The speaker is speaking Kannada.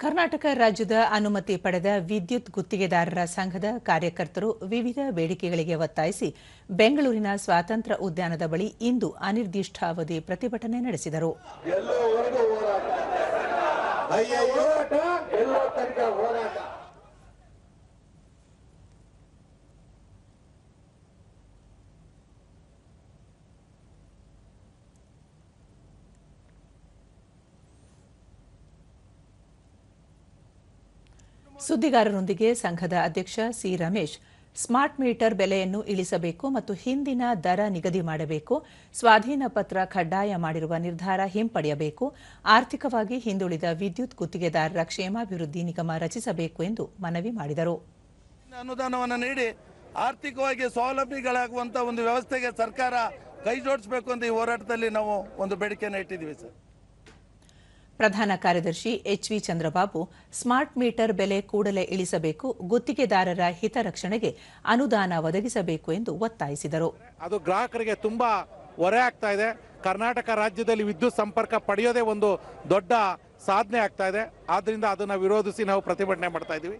ಕರ್ನಾಟಕ ರಾಜ್ಯದ ಅನುಮತಿ ಪಡೆದ ವಿದ್ಯುತ್ ಗುತ್ತಿಗೆದಾರರ ಸಂಘದ ಕಾರ್ಯಕರ್ತರು ವಿವಿಧ ಬೇಡಿಕೆಗಳಿಗೆ ಒತ್ತಾಯಿಸಿ ಬೆಂಗಳೂರಿನ ಸ್ವಾತಂತ್ರ್ಯ ಉದ್ಯಾನದ ಬಳಿ ಇಂದು ಅನಿರ್ದಿಷ್ಟಾವಧಿ ಪ್ರತಿಭಟನೆ ನಡೆಸಿದರು. ಸುದ್ದಿಗಾರರೊಂದಿಗೆ ಸಂಘದ ಅಧ್ಯಕ್ಷ ಸಿ ರಮೇಶ್. ಸ್ಮಾರ್ಟ್ ಮೀಟರ್ ಬೆಲೆಯನ್ನು ಇಳಿಸಬೇಕು ಮತ್ತು ಹಿಂದಿನ ದರ ನಿಗದಿ ಮಾಡಬೇಕು. ಸ್ವಾಧೀನ ಪತ್ರ ಕಡ್ಡಾಯ ಮಾಡಿರುವ ನಿರ್ಧಾರ ಹಿಂಪಡೆಯಬೇಕು. ಆರ್ಥಿಕವಾಗಿ ಹಿಂದುಳಿದ ವಿದ್ಯುತ್ ಗುತ್ತಿಗೆದಾರರ ಕ್ಷೇಮಾಭಿವೃದ್ಧಿ ನಿಗಮ ರಚಿಸಬೇಕು ಎಂದು ಮನವಿ ಮಾಡಿದರು. ಅನುದಾನವನ್ನು ನೀಡಿ ಆರ್ಥಿಕವಾಗಿ ಸ್ವಾವಲಂಬಿಗಳಾಗುವಂತಹ ಒಂದು ವ್ಯವಸ್ಥೆಗೆ ಸರ್ಕಾರ ಕೈ ಜೋಡಿಸಬೇಕು ಅಂತ ಈ ಹೋರಾಟದಲ್ಲಿ ನಾವು ಒಂದು ಬೇಡಿಕೆಯನ್ನು ಇಟ್ಟಿದ್ದೀವಿ ಸರ್. ಪ್ರಧಾನ ಕಾರ್ಯದರ್ಶಿ H V Chandrababu smart meter ಬೆಲೆ ಕೂಡಲೇ ಇಳಿಸಬೇಕು, ಗುತ್ತಿಗೆದಾರರ ಹಿತರಕ್ಷಣೆಗೆ ಅನುದಾನ ಒದಗಿಸಬೇಕು ಎಂದು ಒತ್ತಾಯಿಸಿದರು. ಅದು ಗ್ರಾಹಕರಿಗೆ ತುಂಬಾ ಹೊರೆ ಆಗ್ತಾ ಇದೆ. ಕರ್ನಾಟಕ ರಾಜ್ಯದಲ್ಲಿ ವಿದ್ಯುತ್ ಸಂಪರ್ಕ ಪಡೆಯೋದೇ ಒಂದು ದೊಡ್ಡ ಸಾಧನೆ ಆಗ್ತಾ ಇದೆ. ಆದ್ದರಿಂದ ಅದನ್ನು ವಿರೋಧಿಸಿ ನಾವು ಪ್ರತಿಭಟನೆ ಮಾಡ್ತಾ ಇದ್ದೀವಿ.